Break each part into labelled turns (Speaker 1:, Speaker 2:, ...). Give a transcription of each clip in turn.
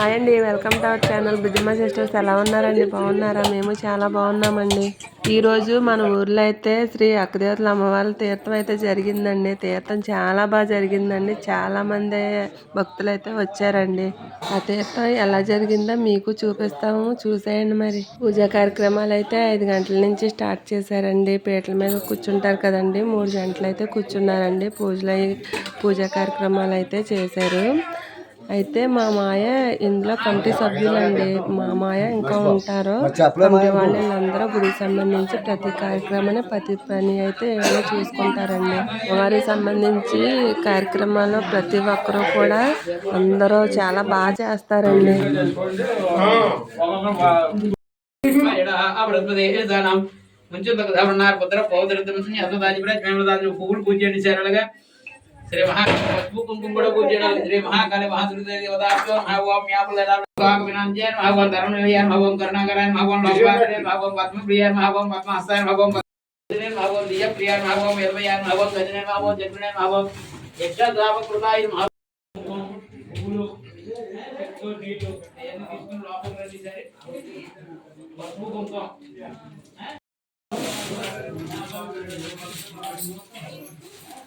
Speaker 1: Hi అండి welcome to our channel. Buddhima sisters ఎలా ఉన్నారండి? బాగున్నారా? మేము చాలా బాగున్నామండి. ఈరోజు మన ఊర్లో అయితే శ్రీ అక్కదేవతల అమ్మవారి తీర్థం అయితే జరిగిందండి. తీర్థం చాలా బాగా జరిగిందండి. చాలామంది భక్తులు అయితే వచ్చారండి. ఆ తీర్థం ఎలా జరిగిందో మీకు చూపిస్తాము. చూసేయండి మరి. పూజా కార్యక్రమాలు అయితే ఐదు గంటల నుంచి స్టార్ట్ చేశారండి. పీటల మీద కూర్చుంటారు కదండి. మూడు గంటలు అయితే కూర్చున్నారండి. పూజలు అయి- పూజా కార్యక్రమాలు అయితే చేశారు. అయితే మా మాయ ఇందులో కమిటీ సభ్యులండి. మా మాయ ఇంకా ఉంటారు. వీళ్ళందరూ గుడికి సంబంధించి ప్రతి కార్యక్రమాన్ని ప్రతి పని అయితే ఏమైనా చూసుకుంటారండి. వారికి సంబంధించి కార్యక్రమాల్లో ప్రతి ఒక్కరూ కూడా అందరూ చాలా బాగా చేస్తారండి.
Speaker 2: పువ్వులు పూజ చేయండి సరళగా శ్రీ మహా పసుపు కుంకుమ కూడా పూజ చేయాలి శ్రీ మహాకాళి మహాదుర్గ దేవతాభ్యో మహావాం యాపులదాభ్యం వినాంజయాన్ మహావాం ధర్మనిలయాన్ మహావాం కరుణాకరాయన్ మహావాం లోకపాలయాన్ మహావాం పద్మప్రియాన్ మహావాం పద్మహస్తాయన్ మహావాం పద్మప్రియాన్ మహావాం దియప్రియాన్ మహావాం యర్మయాన్ మహావాం గజనయన్ మహావాం జన్మనయన్ మహావాం యక్షద్రావకృతాయ మహావాం పువ్వులు చెట్టు నీళ్లు అవన్నీ తీసుకుని లోపలికి రండి సరే పసుపు కుంకుమ దేవతాభ్యో మహోం పరమణం దేవతాభ్యో మహోం దానిర్దాం కృష్ణాభ్యో దాదహిత్రిత్వ స్వామి ఆప్నేనా ప్రసాయడ అమృత దేవతా నమః ధర్మాన్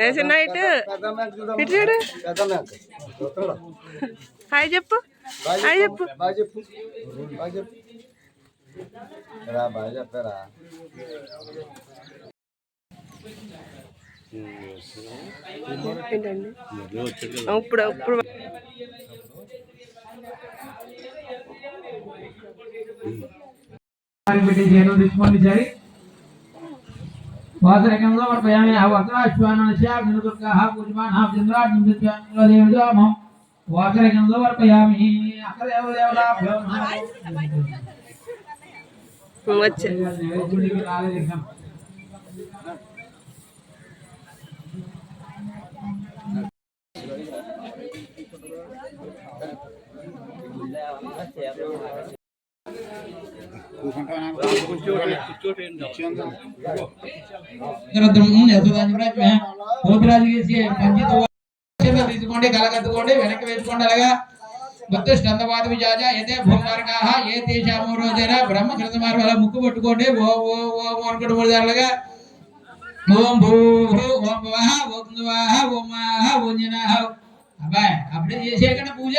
Speaker 2: అగ్రతులన్నీ
Speaker 1: ఇటు. ఇటు చూడు. హాయ్ చెప్పు. హాయ్ చెప్పు.
Speaker 3: చెప్పారా
Speaker 1: ఇప్పుడు. ఇప్పుడు
Speaker 2: పెట్టి తీసుకోండి సరే వాసరకంలో వర్పయామి అవసరాశ్వానస్య దుర్గః పూజమానః చంద్రాజ్ నిత్యానులో దేవదామం వాసరకంలో వర్పయామి అక్కదేవ దేవతాభ్యో
Speaker 1: వచ్చే
Speaker 2: తీసుకోండి కలగత్తుకోండి వెనక్కి వేసుకోండి అలాగా భక్తు స్కందపాద విజాజ ఏదే భూమార్గాహ ఏ తేజామో రోజైనా బ్రహ్మ కృతమార్ అలా ముక్కు పట్టుకోండి ఓ ఓ ఓ అనుకుంటూ మూడు దారులుగా ఓం భూ ఓం భవః ఓం స్వాహ ఓం మాహ ఓం జనాహ అబ్బాయి అప్పుడే చేసేయకండి పూజ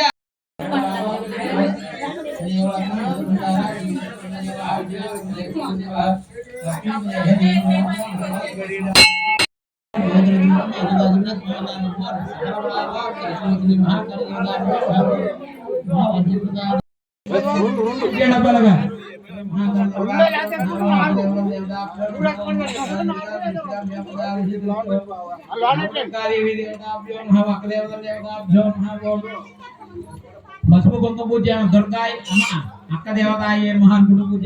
Speaker 2: పసుపు కుంకుమ పూజ దుర్గాయ్ అమ్మ అక్క దేవతాయ మహాన్ గుడి పూజ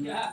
Speaker 3: Yeah.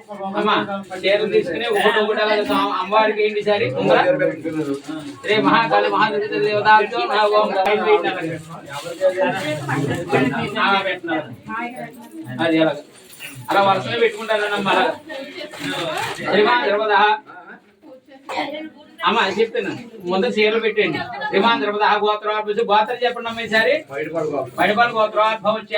Speaker 2: అమ్మ చీరలు తీసుకుని ఒకటి ఒకటి అలాగే అమ్మవారికి ఏంటి సారి? శ్రీ మహాకాళి. అది అలాగ అలా వరుసలో పెట్టుకుంటారన్నమ్మ ద్రవద అమ్మ చెప్తాను ముందు చీరలు పెట్టండి. శ్రీమాన్ ద్రవద గోత్రాభ్యుసు గోత్రం చెప్పండి అమ్మ ఈసారి బడిపల్ గోత్రాభవత్య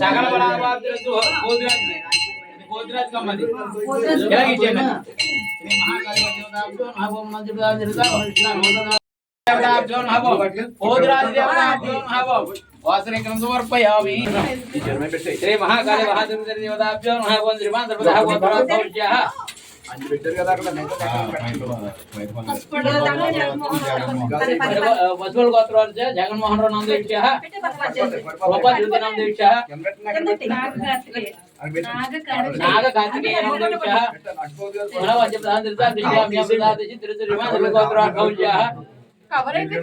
Speaker 2: సకల బలావాద్రతు బోధరాజ్ బోధరాజ్ కమ్మది ఎలా ఇచ్చేనా శ్రీ మహాకాళి మంత్రి శ్రీ మహాకాళి మహాదుర్గ దేవతాభ్యో శ్రీమాన్ సర్వదా వసుల్ గోత్రాత్ జగన్మోహన్ రావు నామ దేవ్యః గోపాల్ జ్యోతి నామ దేవ్యః నాగ కార్తికేయ నామ దేవ్యః మనవజ్య ప్రధాన దిశ్యామ్య ప్రదాదశి త్రిత్రిమాన్ సర్వ గోత్రాత్ భవిష్యః
Speaker 4: కవర్ అయితే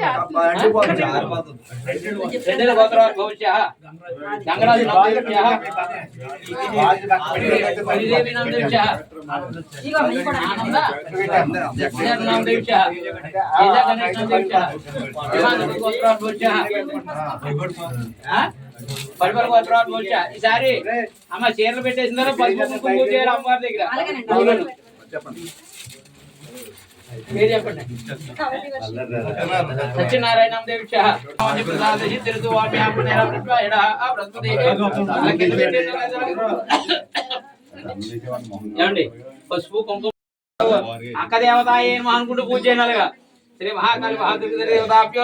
Speaker 2: పరిపర గోత్రాలు వచ్చా? ఈసారి అమ్మ చీరలు పెట్టేసిన తర్వాత పసుపు కుంకుమ పూజ చేయాలి అమ్మవారి దగ్గర. అవును. పేరు చెప్పండి. సత్యనారాయణ ఏమండి? పసుపు కుంకుమ అక్క దేవతాయే అనుకుంటూ పూజ చేయాలిగా. శ్రీ మహాకాళి మహాదుర్గ దేవతాభ్యో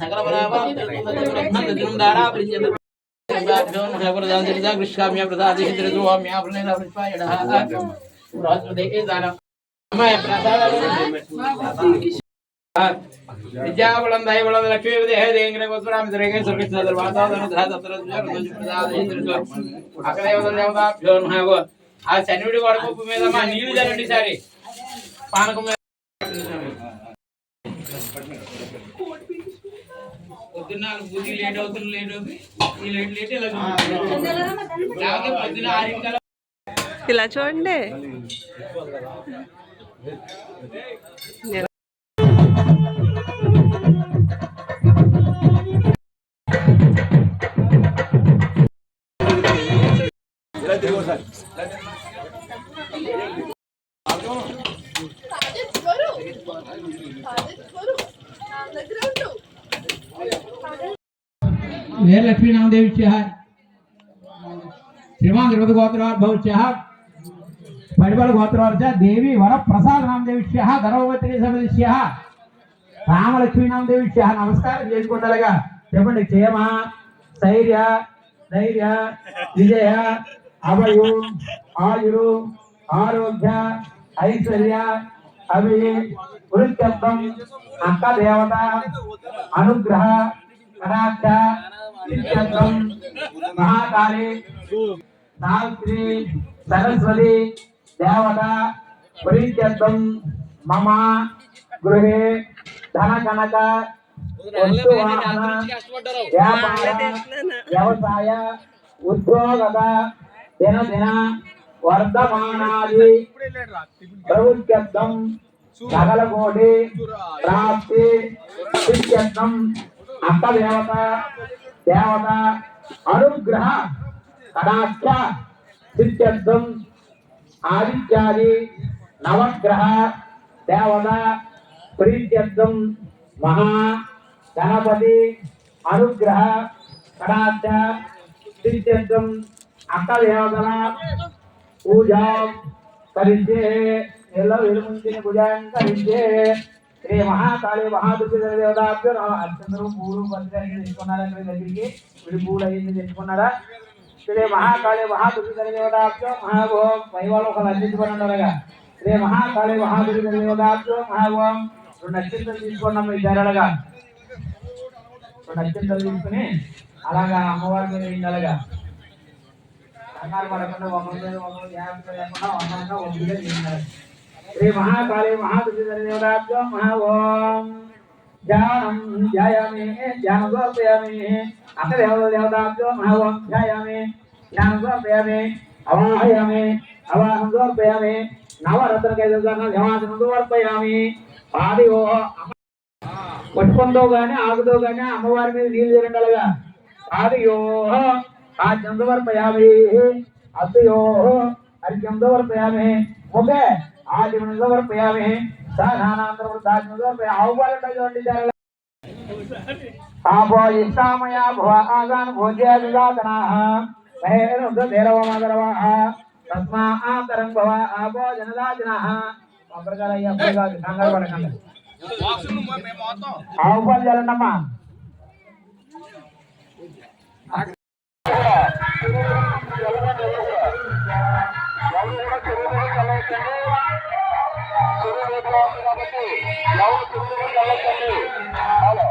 Speaker 2: సకల దారా విద్యాబలం దయబలం లక్ష్మీ దేహ దేంగ్ర గోత్రామి ధాతత్ర దేవతాభ్యో నమః ఆ శనివుడి వడపప్పు మీద మా నీళ్ళు జరండి సారి పానకం మీద పొద్దున్న బుద్ధి లేట్ అవుతుంది లేట్ అవుతుంది ఈ లేట్ లేట్ ఇలా. లేకపోతే పొద్దున్న ఆరింటికల్లా
Speaker 1: ఇలా చూడండి.
Speaker 2: వీరలక్ష్మీ నామదేవిచ్య శ్రీమాన్ తిరుపతి గోత్రోద్భవిష్య పరిబల గోత్రోర్చ దేవి వర ప్రసాద నామదేవిష్య ధర్మవతి సమదిష్య రామలక్ష్మీ నామదేవిష్య నమస్కారం చేసుకుంటారుగా చెప్పండి క్షేమ స్థైర్య ధైర్య విజయ అభయు ఆయురు ఆరోగ్య ఐశ్వర్య అవి వృత్యత్వం అక్క దేవత అనుగ్రహ కటాక్ష నిత్యత్వం మహాకాళి సావిత్రి సరస్వతి దేవత ప్రీత్యత్వం మమ గృహే ధన కనక వస్తు వాహన వ్యాపార వ్యవసాయ ఉద్యోగత దినదిన వర్ధమానాది ప్రభుత్వం
Speaker 5: సకల కోటి ప్రాప్తి సిద్ధ్యర్థం అష్ట దేవత దేవత అనుగ్రహ కటాక్ష సిద్ధ్యర్థం ఆదిత్యాది నవగ్రహ దేవత ప్రీత్యర్థం మహా గణపతి అనుగ్రహ కటాక్ష సిద్ధ్యర్థం అష్ట దేవతల పూజ కరించే ಎಲ್ಲ వెలుముంచిన పూజాం కరించే శ్రీ మహాకాళి మహాదుర్గ దేవతాభ్యో నమః పూలు పత్రికలు తెచ్చుకున్నారా? ఇక్కడ దగ్గరికి వీడి పూలు అయ్యింది తెచ్చుకున్నారా? శ్రీ మహాకాళి మహాదుర్గ దేవతాభ్యో మహాభోం పైవాళ్ళు ఒక అందించుకొని ఉన్నారుగా. శ్రీ మహాకాళి మహాదుర్గ దేవతాభ్యో మహాభోం రెండు నక్షత్రం తీసుకున్నాం మీ జరడగా రెండు నక్షత్రాలు తీసుకుని అలాగా అమ్మవారి మీద వేయండి కంగారు పడకుండా ఒకరి మీద ఒకరు జాగ్రత్త లేకుండా ఒంటరిగా ఒంటిగా చేయాలి శ్రీ మహాకాళి మహాదుర్గదేవతాభ్యో మహా ఓం ధ్యానం ధ్యాయామి ధ్యానం సమర్పయామి అక్కడ దేవత దేవతాభ్యో మహా ఓం ధ్యాయామి ధ్యానం సమర్పయామి అవాహయామి అవాహం సమర్పయామి నవరత్న కైదర్శన ధ్యానం సమర్పయామి పాది ఓ పట్టుకుందో గాని ఆగుతో గాని అమ్మవారి మీద నీళ్లు జరగలగా ఆదియో ఆ చంద్రవర్పయామి అసయో అర్ఘ్యం సమర్పయామి ముఖే ఆదిమం సమర్పయామి సాధానాంతరం ఆహ్వానండి ఆపో ఇష్టామయా భవ ఆగాన్ భోజ్యాదిదాతనాః మహేరుద్ధేరవమాదరవాః తస్మా ఆంతరం భవ ఆపో జనదాజనాః అప్పటికాలయ్య అప్పటికాలు కంగారు పడకండి ఆహ్వాన్ చేయండమ్మా
Speaker 6: హలో.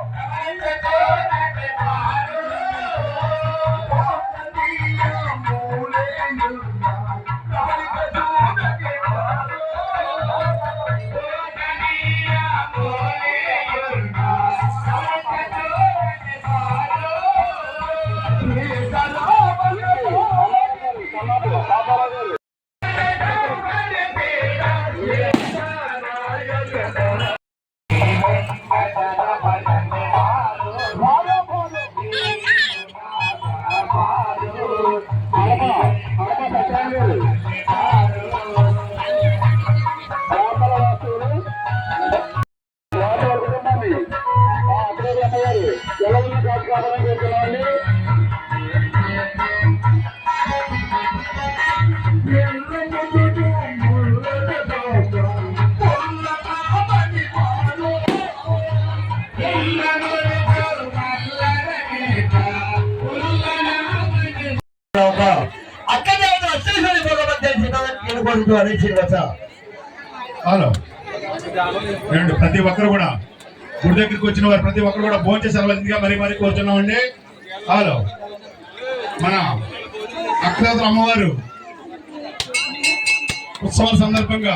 Speaker 6: ఏమండి ప్రతి ఒక్కరు కూడా. గుడి దగ్గరికి వచ్చిన వారు ప్రతి ఒక్కరు కూడా భోజనం సెలవుగా మరీ మరీ కోరుతున్నామండి హలో. మన అక్షరాత్ర అమ్మవారు ఉత్సవాల సందర్భంగా.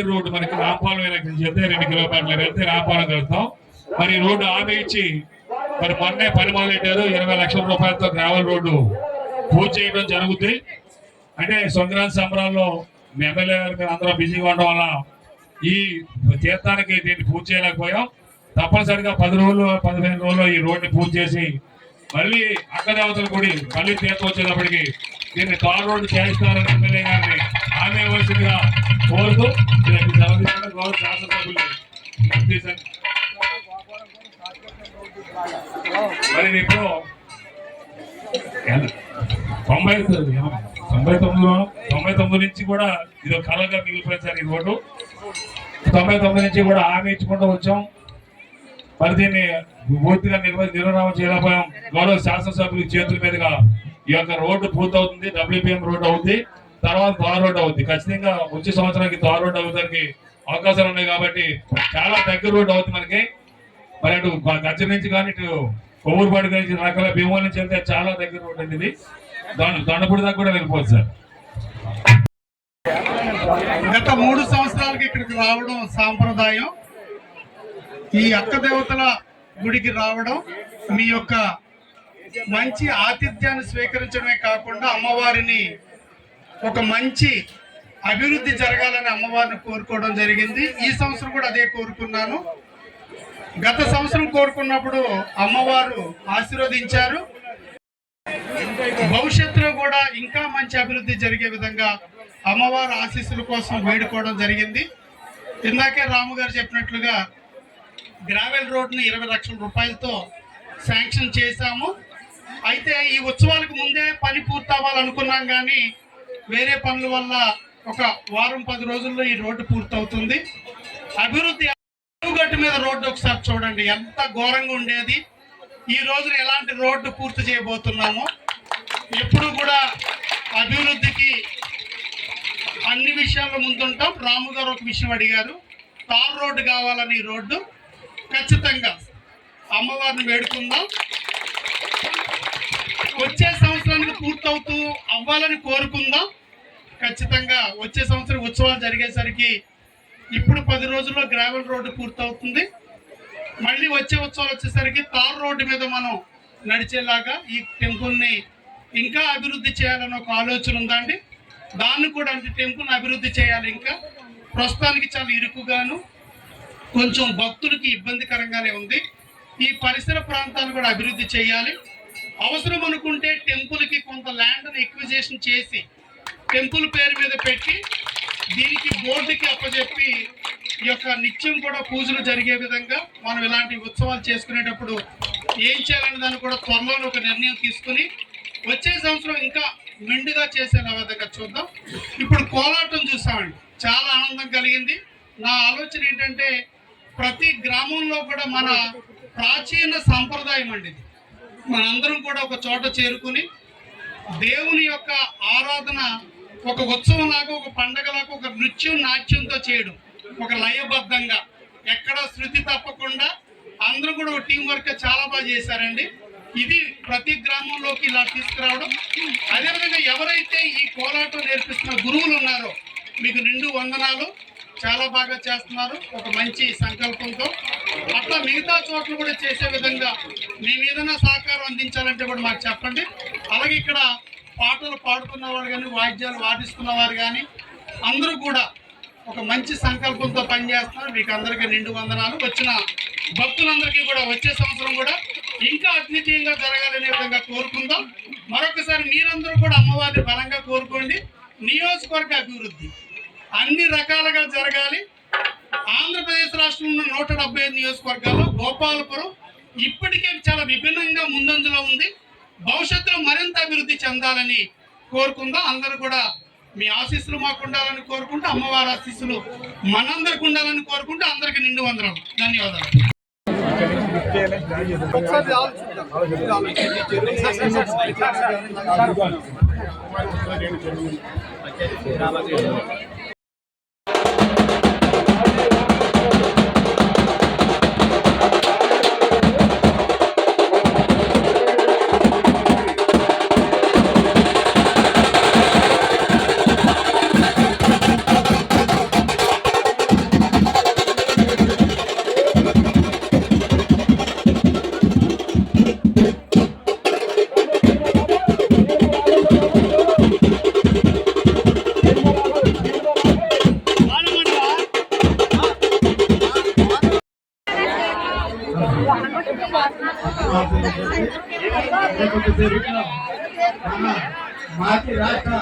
Speaker 7: చాలా రోడ్డు మనకి రాంపాలెం వెనక్కి చేస్తే రెండు కిలోమీటర్లు వెళ్తే రాంపాలెం కలుస్తాం మరి రోడ్డు ఆమె ఇచ్చి మరి మొన్నే పని మొదలెట్టారు. ఇరవై లక్షల రూపాయలతో గ్రావెల్ రోడ్డు పూజ చేయడం జరుగుతుంది అంటే సంక్రాంతి సంబరాల్లో మీ ఎమ్మెల్యే గారు అందరూ బిజీగా ఉండడం వల్ల ఈ తీర్థానికి దీన్ని పూజ చేయలేకపోయాం. తప్పనిసరిగా పది రోజులు పదిహేను రోజులు ఈ రోడ్డుని పూజ చేసి మళ్ళీ అక్కదేవతలు గుడి మళ్ళీ తీర్థం వచ్చేటప్పటికి దీన్ని తార్ రోడ్డు చేయిస్తారని ఎమ్మెల్యే గారిని హామీ ఇవ్వాల్సిందిగా కోరుతూ దీనికి శాసనసభ్యులు మరి ఇప్పుడు తొంభై తొంభై తొమ్మిదిలో తొంభై తొమ్మిది నుంచి కూడా ఇది ఒక కళగా మిగిలిపోయింది సార్ ఈ రోడ్డు. తొంభై తొమ్మిది నుంచి కూడా హామీ ఇచ్చుకుంటూ వచ్చాం. మరి దీన్ని పూర్తిగా నిర్వ నిర్వహణ చేయలేకపోయాం. గౌరవ శాసనసభ్యుల చేతుల మీదుగా ఈ యొక్క రోడ్డు పూర్తవుతుంది. డబ్ల్యూపీఎం రోడ్డు అవుతుంది తర్వాత తార్ రోడ్డు అవుతుంది ఖచ్చితంగా వచ్చే సంవత్సరానికి తార్ రోడ్డు అవుతానికి అవకాశాలు ఉన్నాయి కాబట్టి చాలా దగ్గర రోడ్డు అవుతుంది మనకి. మరి అటు గజ్జ నుంచి కానీ ఇటు కొవ్వూరుపాడు నుంచి రకాల భీముల నుంచి వెళ్తే చాలా దగ్గర రోడ్డు అండి ఇది దండ దండపూడి దాకా కూడా వెళ్ళిపోవచ్చు సార్.
Speaker 8: గత మూడు సంవత్సరాలకి ఇక్కడికి రావడం సాంప్రదాయం. ఈ అక్క దేవతల గుడికి రావడం మీ యొక్క మంచి ఆతిథ్యాన్ని స్వీకరించడమే కాకుండా అమ్మవారిని ఒక మంచి అభివృద్ధి జరగాలని అమ్మవారిని కోరుకోవడం జరిగింది. ఈ సంవత్సరం కూడా అదే కోరుకున్నాను. గత సంవత్సరం కోరుకున్నప్పుడు అమ్మవారు ఆశీర్వదించారు. భవిష్యత్తులో కూడా ఇంకా మంచి అభివృద్ధి జరిగే విధంగా అమ్మవారు ఆశీస్సుల కోసం వేడుకోవడం జరిగింది. ఇందాకే రాము గారు చెప్పినట్లుగా గ్రావెల్ రోడ్ని ఇరవై లక్షల రూపాయలతో శాంక్షన్ చేశాము. అయితే ఈ ఉత్సవాలకు ముందే పని పూర్తవ్వాలనుకున్నాం కానీ వేరే పనుల వల్ల ఒక వారం పది రోజుల్లో ఈ రోడ్డు పూర్తవుతుంది. అభివృద్ధి గట్టు మీద రోడ్డు ఒకసారి చూడండి ఎంత ఘోరంగా ఉండేది. ఈ రోజున ఎలాంటి రోడ్డు పూర్తి చేయబోతున్నామో ఎప్పుడు కూడా అభివృద్ధికి అన్ని విషయాల్లో ముందుంటాం. రాము గారు ఒక విషయం అడిగారు తార్ రోడ్డు కావాలని ఈ రోడ్డు. ఖచ్చితంగా అమ్మవారిని వేడుకుందాం. వచ్చే సంవత్సరానికి పూర్తవుతూ అవ్వాలని కోరుకుందాం. ఖచ్చితంగా వచ్చే సంవత్సరం ఉత్సవాలు జరిగేసరికి ఇప్పుడు పది రోజుల్లో గ్రావెల్ రోడ్డు పూర్తవుతుంది. మళ్ళీ వచ్చే ఉత్సవాలు వచ్చేసరికి తార్ రోడ్డు మీద మనం నడిచేలాగా ఈ టెంపుల్ని ఇంకా అభివృద్ధి చేయాలని ఒక ఆలోచన ఉందండి. దాన్ని కూడా అంటే టెంపుల్ని అభివృద్ధి చేయాలి ఇంకా. ప్రస్తుతానికి చాలా ఇరుకుగాను కొంచెం భక్తులకి ఇబ్బందికరంగానే ఉంది. ఈ పరిసర ప్రాంతాలు కూడా అభివృద్ధి చేయాలి. అవసరం అనుకుంటే టెంపుల్కి కొంత ల్యాండ్ను ఎక్విజేషన్ చేసి టెంపుల్ పేరు మీద పెట్టి దీనికి బోర్డుకి అప్పచెప్పి ఈ యొక్క నిత్యం కూడా పూజలు జరిగే విధంగా మనం ఇలాంటి ఉత్సవాలు చేసుకునేటప్పుడు ఏం చేయాలనే దాన్ని కూడా త్వరలో ఒక నిర్ణయం తీసుకుని వచ్చే సంవత్సరం ఇంకా మెండుగా చేసే విధంగా చూద్దాం. ఇప్పుడు కోలాటం చూసామండి. చాలా ఆనందం కలిగింది. నా ఆలోచన ఏంటంటే ప్రతి గ్రామంలో కూడా మన ప్రాచీన సంప్రదాయం అండి ఇది. మనందరం కూడా ఒక చోట చేరుకుని దేవుని యొక్క ఆరాధన ఒక ఉత్సవం లాగా ఒక పండగలాగా ఒక నృత్యం నాట్యంతో చేయడం. ఒక లయబద్ధంగా. ఎక్కడ శృతి తప్పకుండా అందరూ కూడా ఒక టీం వర్క్ చాలా బాగా చేశారండి. ఇది ప్రతి గ్రామంలోకి ఇలా తీసుకురావడం. అదేవిధంగా ఎవరైతే ఈ కోలాటం నేర్పిస్తున్న గురువులు ఉన్నారో మీకు నిండు వందనాలు. చాలా బాగా చేస్తున్నారు. ఒక మంచి సంకల్పంతో. అట్లా మిగతా చోట్ల కూడా చేసే విధంగా మేము ఏదైనా సహకారం అందించాలంటే కూడా మాకు చెప్పండి. అలాగే ఇక్కడ పాటలు పాడుతున్నవారు కానీ వాయిద్యాలు వాదిస్తున్నవారు కానీ అందరూ కూడా ఒక మంచి సంకల్పంతో పనిచేస్తున్నారు. మీకు అందరికీ నిండు వందనాలు. వచ్చిన భక్తులందరికీ కూడా వచ్చే సంవత్సరం కూడా ఇంకా అద్వితీయంగా జరగాలనే విధంగా కోరుకుందాం. మరొకసారి మీరందరూ కూడా అమ్మవారిని బలంగా కోరుకోండి. నియోజకవర్గ అభివృద్ధి అన్ని రకాలుగా జరగాలి. ఆంధ్రప్రదేశ్ రాష్ట్రంలో నూట డెబ్బై ఐదు నియోజకవర్గాల్లో గోపాలపురం ఇప్పటికే చాలా విభిన్నంగా ముందంజలో ఉంది. భవిష్యత్తులో మరింత అభివృద్ధి చెందాలని కోరుకుందాం. అందరూ కూడా మీ ఆశీస్సులు మాకు ఉండాలని కోరుకుంటూ అమ్మవారి ఆశీస్సులు మనందరికి ఉండాలని కోరుకుంటూ అందరికి నిండు వందరం ధన్యవాదాలు.
Speaker 6: మాజీ రాష్ట్ర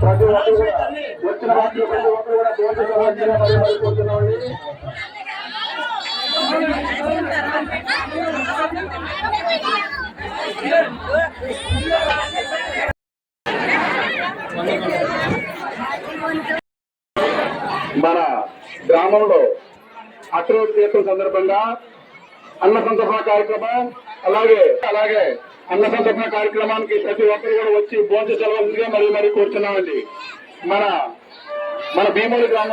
Speaker 6: ప్రతి ఒక్కరు కూడా వచ్చిన ప్రతి ఒక్కరు కూడా దోషించవలసిన మరి మరి కోరుతున్నామండి మన గ్రామంలో అక్రోడ్ తీర్థం సందర్భంగా అన్న సంతర్పణ కార్యక్రమం అలాగే అలాగే అన్న సంతర్పణ కార్యక్రమానికి ప్రతి ఒక్కరు కూడా వచ్చి భోజన సెలవుగా మరి మరి కోరుతున్నామండి మన మన భీముడి గ్రామం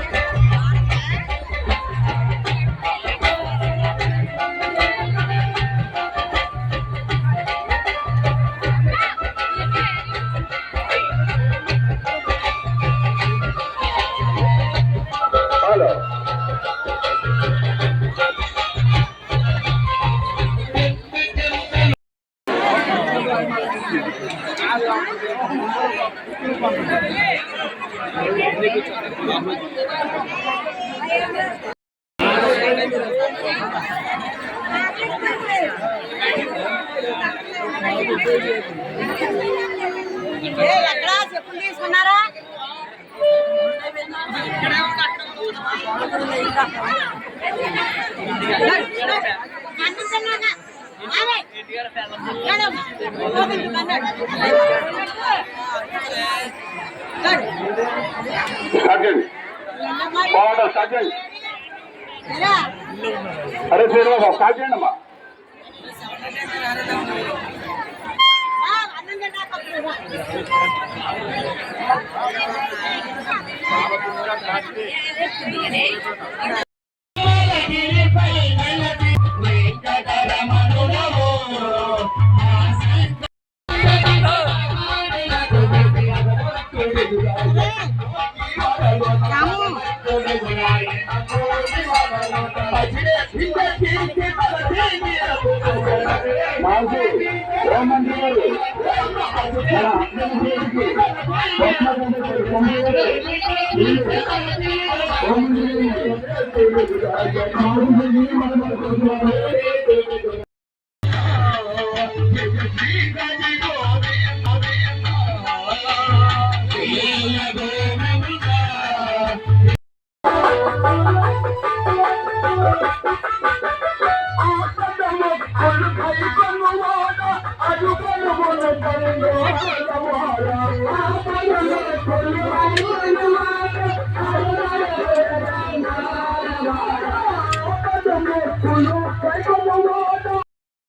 Speaker 4: ఎక్కడ? చెప్పులు తీసుకున్నారా?
Speaker 6: బాగుంటుంది. సర్జన్ అరే శ్రీనివాస స్టార్ట్ చేయండి అమ్మా. మాజీ మంత్రి గారు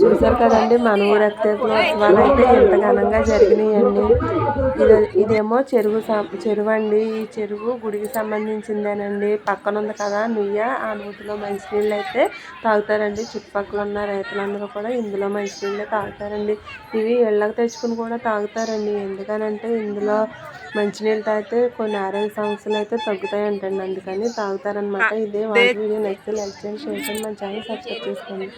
Speaker 1: చూసారు కదండి మన ఊరు ఉత్సవాలు అయితే ఎంత ఘనంగా జరిగినాయండి. ఇది ఇదేమో చెరువు చెరువు అండి. ఈ చెరువు గుడికి సంబంధించిందేనండి. పక్కన ఉంది కదా నుయ్య. ఆ నూతిలో మంచినీళ్ళు అయితే తాగుతారండి. చుట్టుపక్కల ఉన్న రైతులందరూ కూడా ఇందులో మంచినీళ్ళే తాగుతారండి. ఇవి ఇళ్ళకి తెచ్చుకుని కూడా తాగుతారండి. ఎందుకనంటే ఇందులో మంచినీళ్ళు తాగితే కొన్ని ఆరోగ్య సమస్యలు అయితే తగ్గుతాయంటండి. అందుకని తాగుతారనమాట ఇదే వాళ్ళ వీడియో. నచ్చితే లైక్ చేయండి షేర్ చేయండి మన ఛానల్ సబ్స్క్రైబ్ చేసుకోండి.